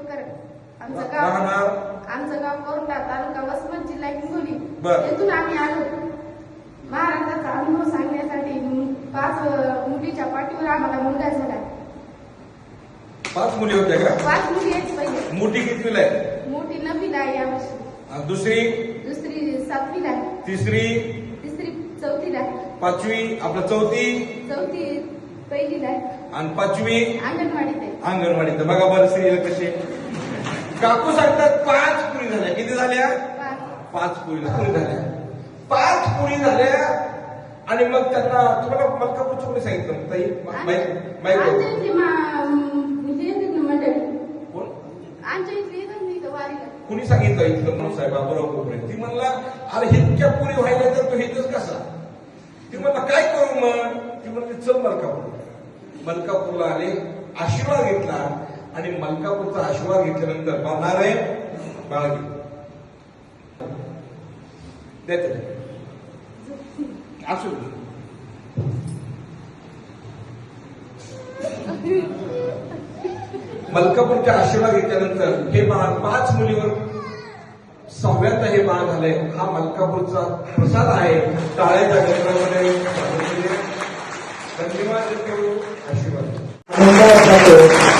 आमचं गाव राहणार. आमचं गाव कोरडा तालुका वसमत जिल्हा हिंगोली. बर. येथून आम्ही आलो. महाराजांचा अनुभव सांगण्यासाठी पाच मुलीच्या पाठीवर आम्हाला मुलगा झाला. पाच मुली होत्या का? पाच मुली आहेत पहिले. मोठी कितवीला आहे? मोठी नववीला आहे यावर्षी. दुसरी? दुसरी सातवीला आहे. तिसरी? तिसरी चौथीला पाचवी? आपलं चौथी? चौथी पहिलीला आहे आणि पाचवी अंगणवाडीत आहे अंगणवाडीत बघा बरं स्त्रीला कसे काकू सांगतात पाच पुरी झाल्या किती झाल्या पाच पाच पुरी पुरी झाल्या पाच पुरी झाल्या आणि मग त्यांना तुम्हाला मलकापूरची कोणी सांगितलं ताई माहीत माहीत आमच्या इथली मा- हे येतात ना मंडळी कोण आमच्या इथली येतात ना इथं वारीला कुणी सांगितलं इथलं म्हणून साहेब बाबूराव कोपरे ती म्हणला अरे इतक्या पुरी व्हायला तर तू इथंच कसा ती म्हणला काय करू मग ती म्हणली चल मलकापूर मलकापूरला आले आशीर्वाद घेतला. आणि मलकापूरचा आशीर्वाद घेतल्यानंतर पाहणार आहे बाळगी असू मलकापूरच्या आशीर्वाद घेतल्यानंतर हे बाळ पाच मुलीवर सहाव्यांदा हे बाळ झालंय. हा मलकापूरचा प्रसाद आहे. टाळ्याच्या गजरामध्ये धन्यवाद Grazie a tutti.